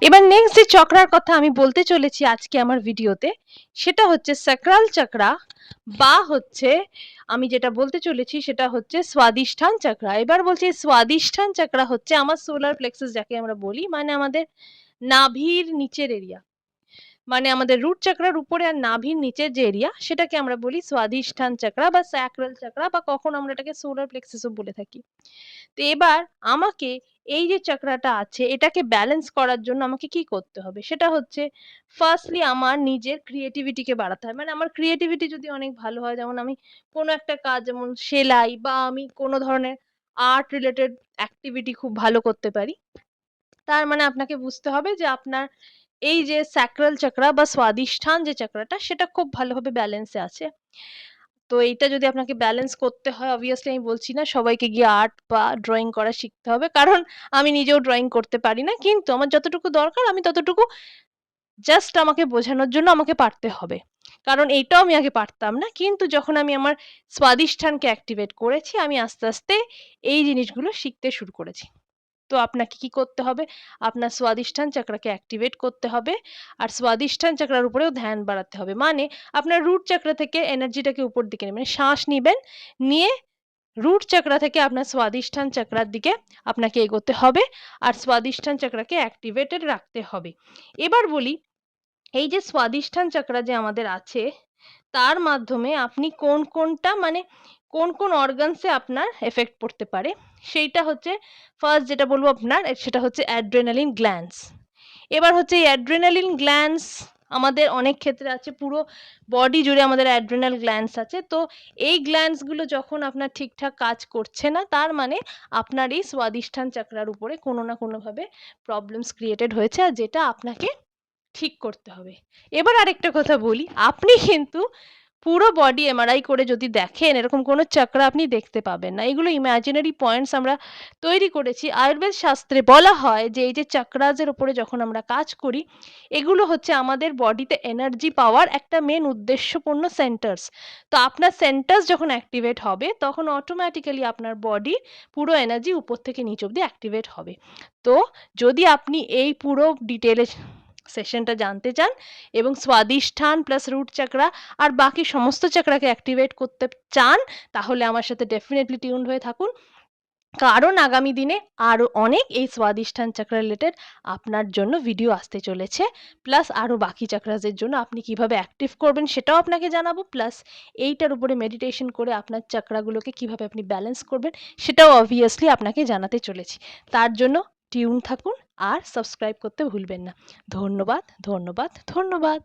এবার নেক্সট যে চক্রার কথা আমি বলতে চলেছি আজকে আমার ভিডিওতে, সেটা হচ্ছে স্যাক্রাল চক্রা বা হচ্ছে, আমি যেটা বলতে চলেছি সেটা হচ্ছে স্বাদিষ্ঠান চক্রা। এবার বলছি স্বাদিষ্ঠান চক্রা হচ্ছে আমার সোলার প্লেক্সাস যাকে আমরা বলি মানে আমাদের নাভির নিচের এরিয়া মানে আমাদের রুট চক্রার উপরে আর নাভির নিচের যে এরিয়া সেটাকে আমরা বলি স্বাদিষ্ঠান চক্রা বা স্যাক্রাল চক্রা বা কখন আমরা এটাকে সোলার প্লেক্সাসও বলে থাকি। তো এবার আমাকে এই যে চক্রাটা আছে, এটাকে ব্যালেন্স করার জন্য আমাকে কি করতে হবে? সেটা হচ্ছে ফার্স্টলি আমার নিজের ক্রিয়েটিভিটিকে বাড়াতে হয়। মানে আমার ক্রিয়েটিভিটি যদি অনেক ভালো হয়, যেমন আমি কোনো একটা কাজ, যেমন সেলাই বা আমি কোনো ধরনের আর্ট রিলেটেড অ্যাক্টিভিটি খুব ভালো করতে পারি, তার মানে আপনাকে বুঝতে হবে যে আপনার এই যে স্যাক্রাল চক্রা বা স্বাদিষ্ঠান যে চক্রাটা সেটা খুব ভালোভাবে ব্যালেন্সে আছে। তো এইটা যদি আপনাকে ব্যালেন্স করতে হয় অবভিয়াসলি আমি বলছি না, সবাইকে গিয়ে আর্ট বা ড্রয়িং করা শিখতে হবে। কারণ আমি নিজেও ড্রয়িং করতে পারি না, কিন্তু আমার যতটুকু দরকার, আমি ততটুকু জাস্ট আমাকে বোঝানোর জন্য আমাকে পারতে হবে। কারণ এইটাও আমি আগে পারতাম না, কিন্তু যখন আমি আমার স্বাদিষ্ঠানকে অ্যাক্টিভেট করেছি, আমি আস্তে আস্তে এই জিনিসগুলো শিখতে শুরু করেছি। তো আপনাকে কি করতে হবে? আপনার স্বাদিষ্ঠান চক্রাকে অ্যাক্টিভেট করতে হবে। আর স্বাদিষ্ঠান চক্রার উপরেও ধ্যান বাড়াতে হবে। মানে আপনার রুট চক্র থেকে এনার্জিটাকে উপর দিকে নেবেন মানে শ্বাস নিবেন, নিয়ে রুট চক্রা থেকে আপনার স্বাদিষ্ঠান চক্রার দিকে আপনাকে এগোতে হবে। আর স্বাদিষ্ঠান চক্রাকে অ্যাক্টিভেটেড রাখতে হবে। এবার বলি, এই যে স্বাদিষ্ঠান চক্রা যে আমাদের আছে, তার মাধ্যমে আপনি কোন কোনটা মানে কোন কোন অর্গানসে আপনার এফেক্ট পড়তে পারে? সেইটা হচ্ছে ফার্স্ট যেটা বলব আপনার, সেটা হচ্ছে অ্যাড্রেনালিন গ্ল্যান্ডস এবার হচ্ছে এই অ্যাড্রেনালিন গ্ল্যান্ডস আমাদের অনেক ক্ষেত্রে আছে, পুরো বডি জুড়ে আমাদের অ্যাড্রেনাল গ্ল্যান্ডস আছে। তো এই গ্ল্যান্ডসগুলো যখন আপনার ঠিকঠাক কাজ করছে না, তার মানে আপনার এই স্বাদিষ্ঠান চক্রার উপরে কোনো না কোনোভাবে প্রবলেমস ক্রিয়েটেড হয়েছে আর যেটা আপনাকে ঠিক করতে হবে। এবার আরেকটা কথা বলি, আপনি কিন্তু পুরো বডি এমআরআই করে যদি দেখেন, এরকম কোনো চক্র আপনি দেখতে পাবেন না। এগুলো ইমাজিনারি পয়েন্টস আমরা তৈরি করেছি। আয়ুর্বেদ শাস্ত্রে বলা হয় যে, এই যে চক্রাজের উপরে যখন আমরা কাজ করি, এগুলো হচ্ছে আমাদের বডিতে এনার্জি পাওয়ার একটা মেন উদ্দেশ্যপূর্ণ সেন্টার্স তো আপনার সেন্টার্স যখন অ্যাক্টিভেট হবে, তখন অটোমেটিক্যালি আপনার বডি পুরো এনার্জি উপর থেকে নিচ অব্দি অ্যাক্টিভেট হবে। তো যদি আপনি এই পুরো ডিটেলে সেশনটা জানতে চান এবং স্বাদিষ্ঠান প্লাস রুট চাকরা আর বাকি সমস্ত চক্রাকে অ্যাক্টিভেট করতে চান, তাহলে আমার সাথে ডেফিনেটলি টিউন হয়ে থাকুন। কারণ আগামী দিনে আরও অনেক এই স্বাদিষ্ঠান চক্র রিলেটেড আপনার জন্য ভিডিও আসতে চলেছে প্লাস আরও বাকি চক্রাসের জন্য আপনি কীভাবে অ্যাক্টিভ করবেন সেটাও আপনাকে জানাব প্লাস এইটার উপরে মেডিটেশন করে আপনার চক্রাগুলোকে কীভাবে আপনি ব্যালেন্স করবেন সেটাও অবভিয়াসলি আপনাকে জানাতে চলেছি। তার জন্য টিউন থাকুন। আর সাবস্ক্রাইব করতে ভুলবেন না। ধন্যবাদ ধন্যবাদ ধন্যবাদ।